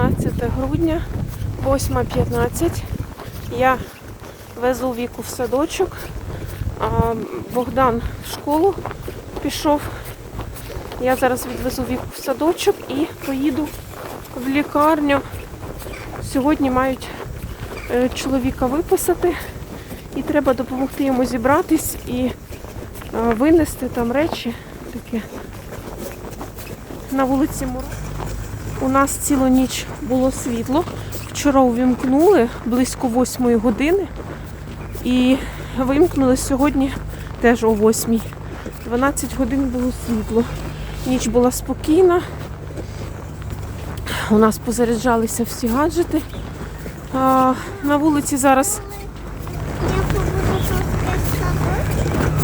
15 грудня, 8.15. Я везу віку в садочок. Богдан в школу пішов. Я зараз відвезу віку в садочок і поїду в лікарню. Сьогодні мають е, чоловіка виписати, і треба допомогти йому зібратись і е, винести там речі таке. На вулиці Мороз. У нас цілу ніч було світло. Вчора увімкнули близько 8 години і вимкнули сьогодні теж о 8. 12 годин було світло. Ніч була спокійна. У нас позаряджалися всі гаджети. А, на вулиці зараз Я побуду просто з тобою.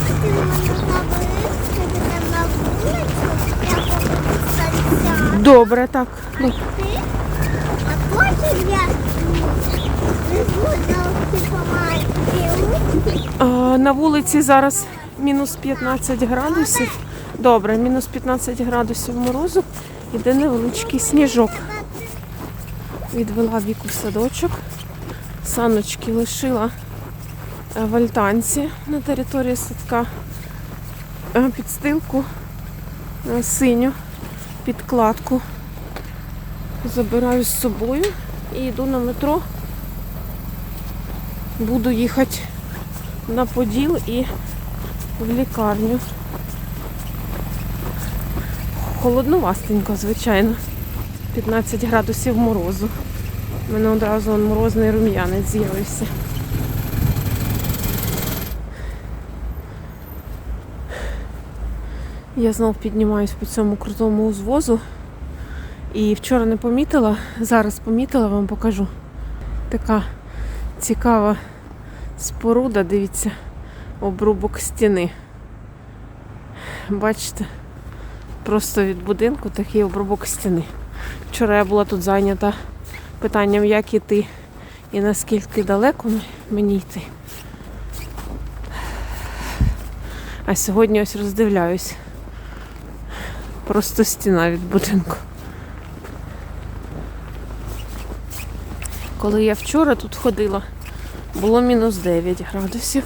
Ти мене забереш, ти на вулицю. Я побуду сальця. Добре так. Ну, А потім я на а, на вулиці зараз мінус 15 градусів. Добре, мінус 15 градусів морозу. Іде невеличкий сніжок. Відвела віку в садочок. Саночки лишила е, в альтанці на території садка. Е, Підстилку е, синю, підкладку. Забираю з собою і йду на метро. Буду їхати на Поділ і в лікарню. Холодновастенько, звичайно. 15 градусів морозу. У мене одразу морозний рум'янець з'явився. Я знов піднімаюсь по цьому крутому узвозу. І вчора не помітила, зараз помітила, вам покажу. Така цікава споруда, дивіться, обрубок стіни. Бачите, просто від будинку такий обрубок стіни. Вчора я була тут зайнята питанням, як іти і наскільки далеко мені йти. А сьогодні ось роздивляюсь. Просто стіна від будинку. Коли я вчора тут ходила, було мінус 9 градусів.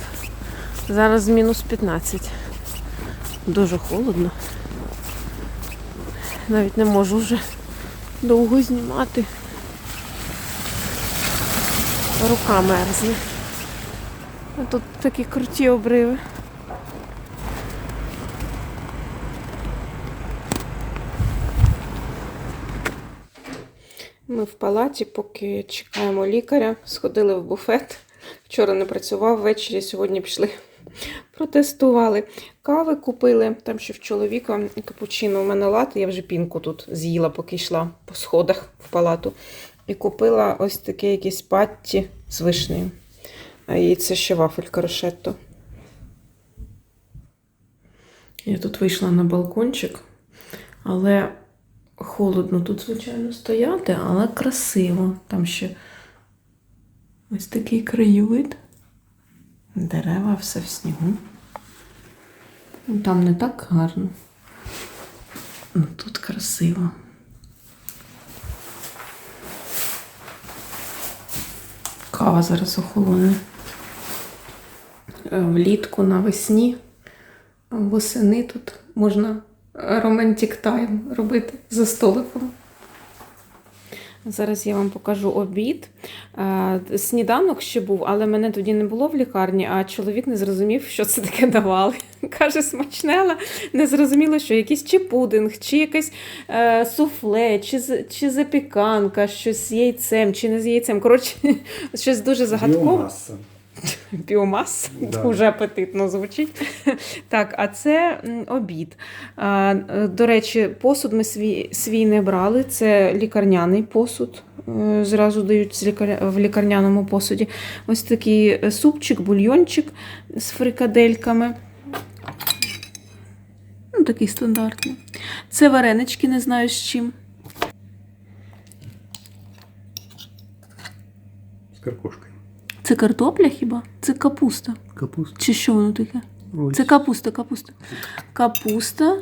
Зараз мінус 15. Дуже холодно. Навіть не можу вже довго знімати. Рука мерзне. А тут такі круті обриви. Ми в палаті, поки чекаємо лікаря, сходили в буфет. Вчора не працював ввечері, сьогодні пішли. Протестували. Кави купили, там ще в чоловіка капучино, у мене лати, я вже пінку тут з'їла, поки йшла по сходах в палату. І купила ось таке якісь патті з вишнею. Їй це ще вафелька рошетто. Я тут вийшла на балкончик, але холодно тут, звичайно, стояти, але красиво. Там ще ось такий краєвид. Дерева, все в снігу. Ну, Там не так гарно. Ну, тут красиво. Кава зараз охолоне. Е, Влітку навесні, восени тут можна романтик тайм робити за столиком. Зараз я вам покажу обід. Е, Сніданок ще був, але мене тоді не було в лікарні, а чоловік не зрозумів, що це таке давали. Каже, смачне, але не зрозуміло, що якийсь чи пудинг, чи якесь е, суфле, чи, чи запіканка, щось з яйцем, чи не з яйцем. Коротше, щось дуже загадкове. Біомаса. Біомаса. Да. Дуже апетитно звучить. Так, а це обід. Е, До речі, посуд ми свій, свій не брали. Це лікарняний посуд. е, Зразу дають в лікарняному посуді. Ось такий е, супчик, бульйончик з фрикадельками. Ну, такий стандартний. Це варенички, не знаю з чим. З каркошкою. Це картопля хіба? Це капуста. Капуста. Чи що воно таке? Ось. Це капуста, капуста. Капуста.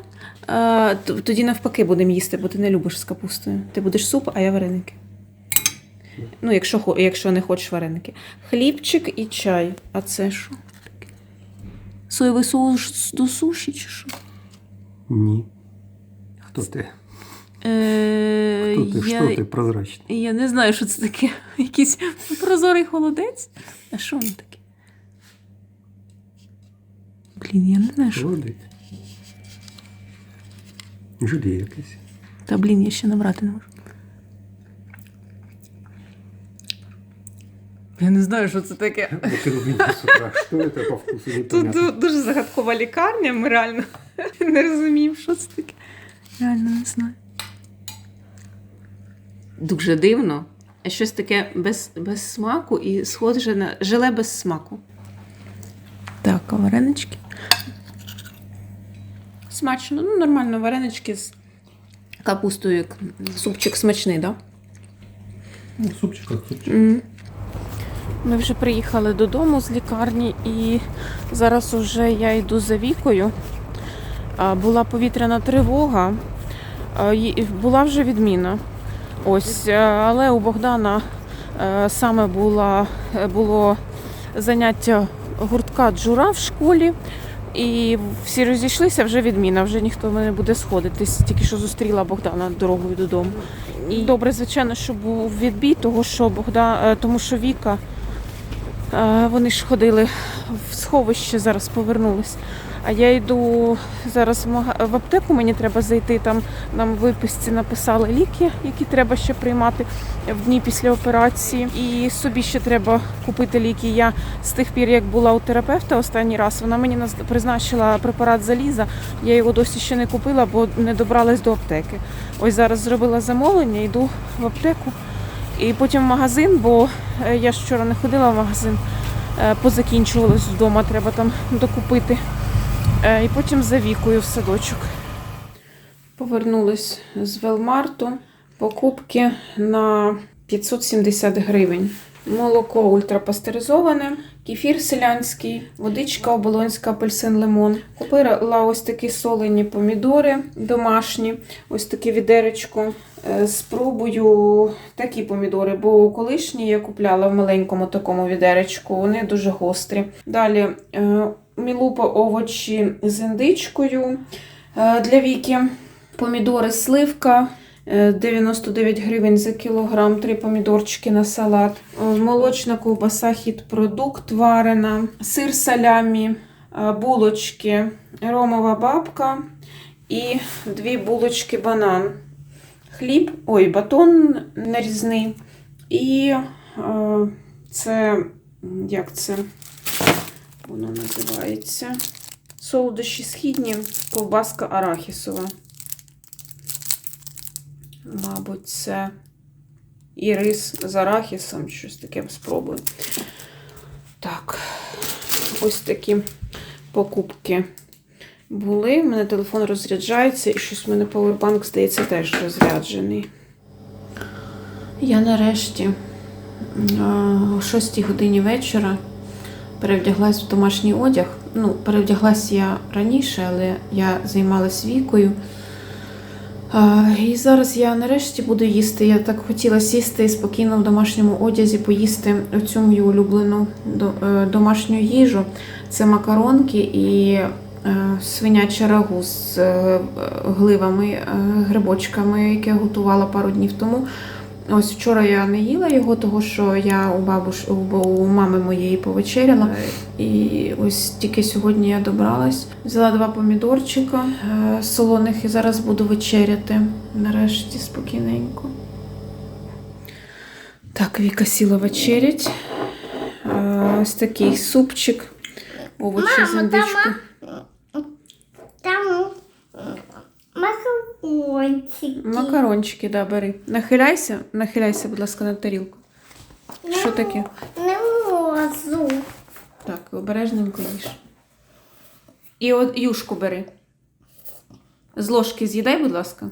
Е, т- тоді навпаки будемо їсти, бо ти не любиш з капустою. Ти будеш суп, а я вареники. Ну, якщо, якщо не хочеш вареники. Хлібчик і чай. А це що? Соєвий соус до суші чи що? Ні. Хто ти? Е, Хто ти? Що ти прозрачний? Я не знаю, що це таке. Якийсь прозорий холодець. А що воно таке? Блін, я не знаю, що. Холодець. Желе якесь. Та блін, я ще набрати не можу. Я не знаю, що це таке. Утра, что это по вкусу Тут дуже загадкова лікарня, ми реально не розуміємо, що це таке. Реально не знаю. Дуже дивно. Щось таке без, без смаку і схоже на желе без смаку. Так, а варенички. Смачно, ну нормально, варенички з капустою, як супчик смачний, так? Да? Ну, супчик как супчик. Ми вже приїхали додому з лікарні, і зараз уже я йду за вікою. Була повітряна тривога, була вже відміна. Ось, е, але у Богдана е, саме була, е, було заняття гуртка джура в школі. І всі розійшлися, вже відміна, вже ніхто не буде сходитись. Тільки що зустріла Богдана дорогою додому. І добре, звичайно, що був відбій, того що Богдан, тому що Віка Вони ж ходили в сховище, зараз повернулись. А я йду зараз в аптеку, мені треба зайти. Там нам виписці написали ліки, які треба ще приймати в дні після операції. І собі ще треба купити ліки. Я з тих пір, як була у терапевта останній раз, вона мені призначила препарат заліза. Я його досі ще не купила, бо не добралась до аптеки. Ось зараз зробила замовлення, йду в аптеку. І потім в магазин, бо е, я ж вчора не ходила в магазин, е, позакінчувалось вдома, треба там докупити. Е, І потім за вікою в садочок. Повернулись з Велмарту. Покупки на 570 гривень. Молоко ультрапастеризоване, кефір селянський, водичка оболонська, апельсин, лимон. Купила ось такі солені помідори домашні, ось таке відеречко. Е, Спробую такі помідори, бо колишні я купляла в маленькому такому відеречку, вони дуже гострі. Далі е, мілупа овочі з індичкою е, для віки. Помідори сливка. е, 99 гривень за кілограм, три помідорчики на салат, Е, молочна ковбаса, хід-продукт варена, сир салямі, е, булочки, ромова бабка і дві булочки банан хліб, ой, батон нарізний. І е, це, як це воно називається? Солодощі східні, ковбаска арахісова. Мабуть, це і рис з арахісом, щось таке спробую. Так, ось такі покупки були. У мене телефон розряджається, і щось в мене павербанк, здається, теж розряджений. Я нарешті о 6 годині вечора перевдяглась в домашній одяг. Ну, перевдяглась я раніше, але я займалась вікою. А, і зараз я нарешті буду їсти. Я так хотіла сісти спокійно в домашньому одязі, поїсти цю мою улюблену е, домашню їжу. Це макаронки і е, свиняче рагу з е, гливами, грибочками, яке я готувала пару днів тому. Ось вчора я не їла його, тому що я у бабуш у, у мами моєї повечеряла. І ось тільки сьогодні я добралась. Взяла два помідорчика е, солоних і зараз буду вечеряти. Нарешті спокійненько. Так, Віка сіла вечерять. Е, Ось такий супчик. Овочі з індичкою. Там макарончики. Макарончики, да, бери. Нахиляйся, нахиляйся, будь ласка, на тарілку. Що таке? Не можу. Так, обережненько їж. І от юшку бери. З ложки з'їдай, будь ласка.